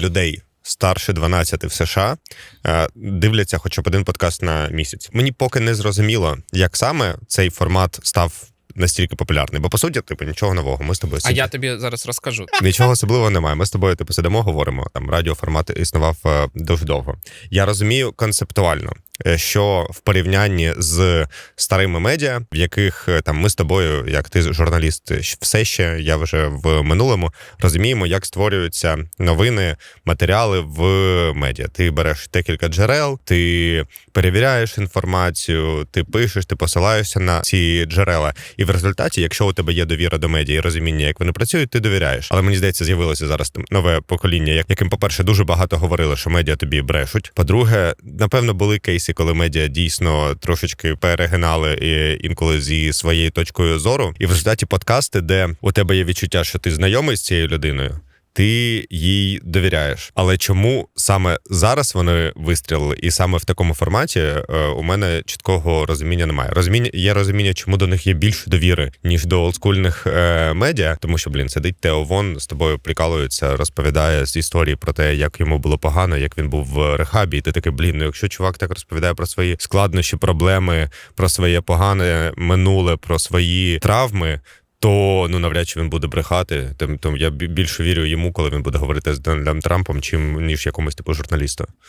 людей старше 12 в США е, дивляться хоча б один подкаст на місяць. Мені поки не зрозуміло, як саме цей формат став настільки популярний. Бо по суті, типу, нічого нового. Ми з тобою А я тобі зараз розкажу. Нічого особливого немає. Ми з тобою типу сидимо, говоримо. Там радіоформат існував е, дуже довго. Я розумію концептуально, що в порівнянні з старими медіа, в яких е, там ми з тобою, як ти журналіст, все ще я вже в минулому розуміємо, як створюються новини, матеріали в медіа. Ти береш декілька джерел, ти перевіряєш інформацію, ти пишеш, ти посилаєшся на ці джерела. І в результаті, якщо у тебе є довіра до медіа і розуміння, як вони працюють, ти довіряєш. Але мені здається, з'явилося зараз нове покоління, яким, по-перше, дуже багато говорили, що медіа тобі брешуть. По-друге, напевно, були кейси, коли медіа дійсно трошечки перегинали і інколи зі своєю точкою зору. І в результаті подкасти, де у тебе є відчуття, що ти знайомий з цією людиною. Ти їй довіряєш, але чому саме зараз вони вистрілили, і саме в такому форматі е, у мене чіткого розуміння немає. Розуміння є розуміння, чому до них є більше довіри ніж до олдскульних е, медіа, тому що блін, сидить Тео Вон з тобою прикалується, розповідає з історії про те, як йому було погано, як він був в рехабі. І ти такий, блін, ну якщо чувак так розповідає про свої складнощі, проблеми, про своє погане минуле, про свої травми. То ну навряд чи він буде брехати. Тим тому я бі- більше вірю йому, коли він буде говорити з Дональдом Трампом, чим ніж якомусь типу журналісту.